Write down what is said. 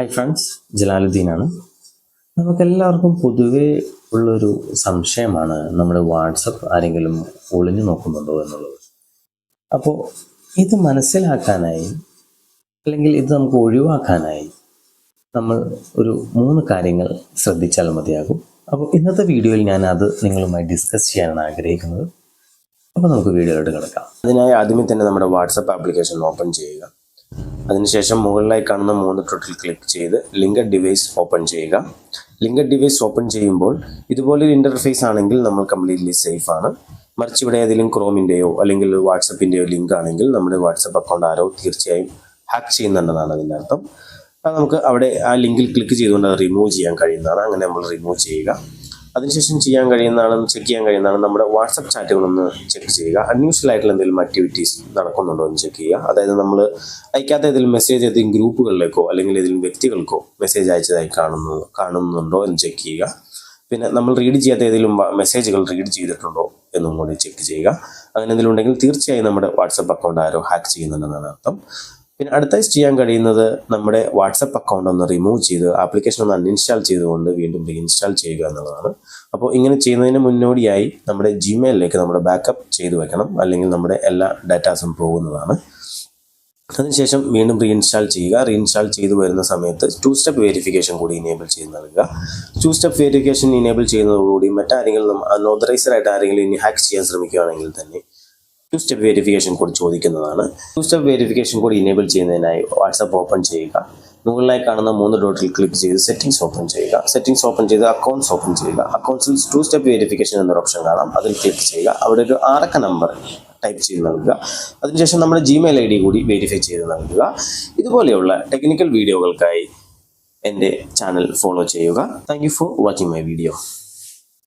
Hi friends ജലാലുദ്ദീനാണ്. നമുക്കെല്ലാവർക്കും പൊതുവേ ഉള്ളൊരു സംശയമാണ് നമ്മുടെ വാട്സപ്പ് ആരെങ്കിലും ഒളിഞ്ഞു നോക്കുന്നുണ്ടോ എന്നുള്ളത്. അപ്പോൾ ഇത് മനസ്സിലാക്കാനായി അല്ലെങ്കിൽ ഇത് നമുക്ക് ഒഴിവാക്കാനായി നമ്മൾ ഒരു മൂന്ന് കാര്യങ്ങൾ ശ്രദ്ധിച്ചാൽ മതിയാകും. അപ്പോൾ ഇന്നത്തെ വീഡിയോയിൽ ഞാൻ അത് നിങ്ങളുമായി ഡിസ്കസ് ചെയ്യാനാണ് ആഗ്രഹിക്കുന്നത്. അപ്പോൾ നമുക്ക് വീഡിയോയിലോട്ട് കിടക്കാം. അതിനായി ആദ്യമേ തന്നെ നമ്മുടെ വാട്സപ്പ് ആപ്ലിക്കേഷൻ ഓപ്പൺ ചെയ്യുക. അതിനുശേഷം മുകളിലായി കാണുന്ന മൂന്ന് ടോട്ടിൽ ക്ലിക്ക് ചെയ്ത് ലിങ്കഡ് ഡിവൈസ് ഓപ്പൺ ചെയ്യുക. ലിങ്കഡ് ഡിവൈസ് ഓപ്പൺ ചെയ്യുമ്പോൾ ഇതുപോലൊരു ഇന്റർഫേസ് ആണെങ്കിൽ നമ്മൾ കംപ്ലീറ്റ്ലി സേഫ് ആണ്. മറിച്ച് ഇവിടെ ഏതെങ്കിലും ക്രോമിന്റെയോ അല്ലെങ്കിൽ വാട്സപ്പിന്റെയോ ലിങ്ക് ആണെങ്കിൽ നമ്മുടെ വാട്സപ്പ് അക്കൗണ്ട് ആരോ തീർച്ചയായും ഹാക്ക് ചെയ്യുന്നുണ്ടെന്നാണ് അതിന്റെ അർത്ഥം. നമുക്ക് അവിടെ ആ ലിങ്കിൽ ക്ലിക്ക് ചെയ്തുകൊണ്ട് അത് റിമൂവ് ചെയ്യാൻ കഴിയുന്നതാണ്. അങ്ങനെ നമ്മൾ റിമൂവ് ചെയ്യുക. അതിനുശേഷം ചെയ്യാൻ കഴിയുന്നതാണ് ചെക്ക് ചെയ്യാൻ കഴിയുന്നതാണ് നമ്മുടെ വാട്സപ്പ് ചാറ്റുകളൊന്ന് ചെക്ക് ചെയ്യുക. അൺയൂഷ്വൽ ആയിട്ടുള്ള എന്തെങ്കിലും ആക്ടിവിറ്റീസ് നടക്കുന്നുണ്ടോ എന്ന് ചെക്ക് ചെയ്യുക. അതായത് നമ്മൾ അയക്കാത്ത ഏതെങ്കിലും മെസ്സേജ് ഏതെങ്കിലും ഗ്രൂപ്പുകളിലേക്കോ അല്ലെങ്കിൽ ഏതെങ്കിലും വ്യക്തികൾക്കോ മെസ്സേജ് അയച്ചതായി കാണുന്നു കാണുന്നുണ്ടോ എന്ന് ചെക്ക് ചെയ്യുക. പിന്നെ നമ്മൾ റീഡ് ചെയ്യാത്ത ഏതെങ്കിലും മെസ്സേജുകൾ റീഡ് ചെയ്തിട്ടുണ്ടോ എന്നും കൂടി ചെക്ക് ചെയ്യുക. അങ്ങനെ എന്തെങ്കിലും ഉണ്ടെങ്കിൽ തീർച്ചയായും നമ്മുടെ വാട്സപ്പ് അക്കൗണ്ട് ആരോ ഹാക്ക് ചെയ്യുന്നുണ്ടെന്നാണ് അർത്ഥം. പിന്നെ അടുത്തായി ചെയ്യാൻ കഴിയുന്നത് നമ്മുടെ വാട്സപ്പ് അക്കൗണ്ട് ഒന്ന് റിമൂവ് ചെയ്ത് ആപ്ലിക്കേഷൻ ഒന്ന് അൺഇൻസ്റ്റാൾ ചെയ്തുകൊണ്ട് വീണ്ടും റീഇൻസ്റ്റാൾ ചെയ്യുക എന്നുള്ളതാണ്. അപ്പോൾ ഇങ്ങനെ ചെയ്യുന്നതിന് മുന്നോടിയായി നമ്മുടെ ജിമെയിലിലേക്ക് നമ്മുടെ ബാക്കപ്പ് ചെയ്തു വെക്കണം. അല്ലെങ്കിൽ നമ്മുടെ എല്ലാ ഡാറ്റാസും പോകുന്നതാണ്. അതിനുശേഷം വീണ്ടും റീഇൻസ്റ്റാൾ ചെയ്യുക. റീഇൻസ്റ്റാൾ ചെയ്തു വരുന്ന സമയത്ത് ടു സ്റ്റെപ്പ് വെരിഫിക്കേഷൻ കൂടി ഇനേബിൾ ചെയ്ത് നൽകുക. ടു സ്റ്റെപ്പ് വെരിഫിക്കേഷൻ ഇനേബിൾ ചെയ്യുന്നതോടുകൂടി മറ്റാരെങ്കിലും അൺഓതറൈസ്ഡ് ആയിട്ട് ആരെങ്കിലും ഇനി ഹാക്ക് ചെയ്യാൻ ശ്രമിക്കുകയാണെങ്കിൽ തന്നെ ടു സ്റ്റെപ്പ് വെരിഫിക്കേഷൻ കൂടി ചോദിക്കുന്നതാണ്. ടു സ്റ്റെപ്പ് വെരിഫിക്കേഷൻ കൂടി ഇനേബിൾ ചെയ്യുന്നതിനായി വാട്സപ്പ് ഓപ്പൺ ചെയ്യുക. മുകളിലായി കാണുന്ന മൂന്ന് ഡോട്ടിൽ ക്ലിക്ക് ചെയ്ത് സെറ്റിംഗ്സ് ഓപ്പൺ ചെയ്യുക. സെറ്റിംഗ്സ് ഓപ്പൺ ചെയ്ത് അക്കൗണ്ട്സ് ഓപ്പൺ ചെയ്യുക. അക്കൗണ്ട്സിൽ ടു സ്റ്റെപ്പ് വെരിഫിക്കേഷൻ എന്നൊരു ഓപ്ഷൻ കാണാം. അതിൽ ക്ലിക്ക് ചെയ്യുക. അവിടെ ഒരു ആറക്ക നമ്പർ ടൈപ്പ് ചെയ്ത് നൽകുക. അതിനുശേഷം നമ്മുടെ ജിമെയിൽ ഐ ഡി കൂടി വെരിഫൈ ചെയ്ത് നൽകുക. ഇതുപോലെയുള്ള ടെക്നിക്കൽ വീഡിയോകൾക്കായി എന്റെ ചാനൽ ഫോളോ ചെയ്യുക. Thank for watching my video